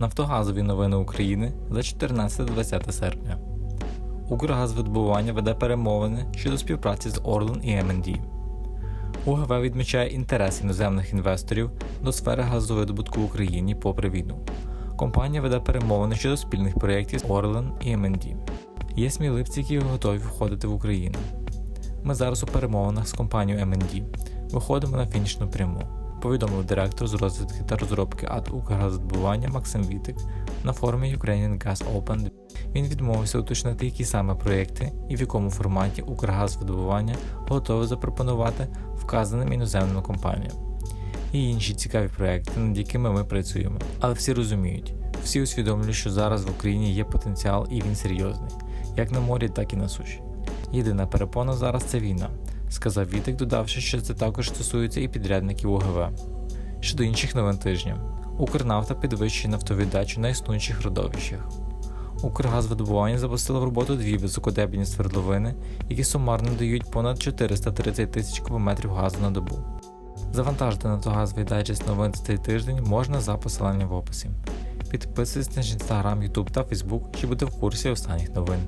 Нафтогазові новини України за 14-20 серпня. Укргазвидобування веде перемовини щодо співпраці з Орлен і МНД. УГВ відмічає інтерес іноземних інвесторів до сфери газовидобутку в Україні попри війну. Компанія веде перемовини щодо спільних проєктів з Орлен і МНД. Є сміливці, які готові входити в Україну. Ми зараз у перемовинах з компанією МНД виходимо на фінішну пряму повідомив директор з розвідки та розробки АТ «Укргазвидобування» Максим Вітик на форумі Ukrainian Gas Open. Він відмовився уточнити, які саме проєкти і в якому форматі Укргазвидобування готове запропонувати вказаним іноземним компаніям. І інші цікаві проекти, над якими ми працюємо. Але всі розуміють, всі усвідомлюють, що зараз в Україні є потенціал і він серйозний, як на морі, так і на суші. Єдина перепона зараз це війна, сказав Вітик, додавши, що це також стосується і підрядників УГВ. Щодо інших новин тижня, Укрнафта підвищує нафтовіддачу на існуючих родовищах. Укргазвидобування запустило в роботу дві високодебні свердловини, які сумарно дають понад 430 тисяч кубометрів газу на добу. Завантажити нафтогазовий дайджест новин цей тиждень можна за посиланням в описі. Підписуйтесь на інстаграм, Ютуб та Фейсбук, щоб бути в курсі останніх новин.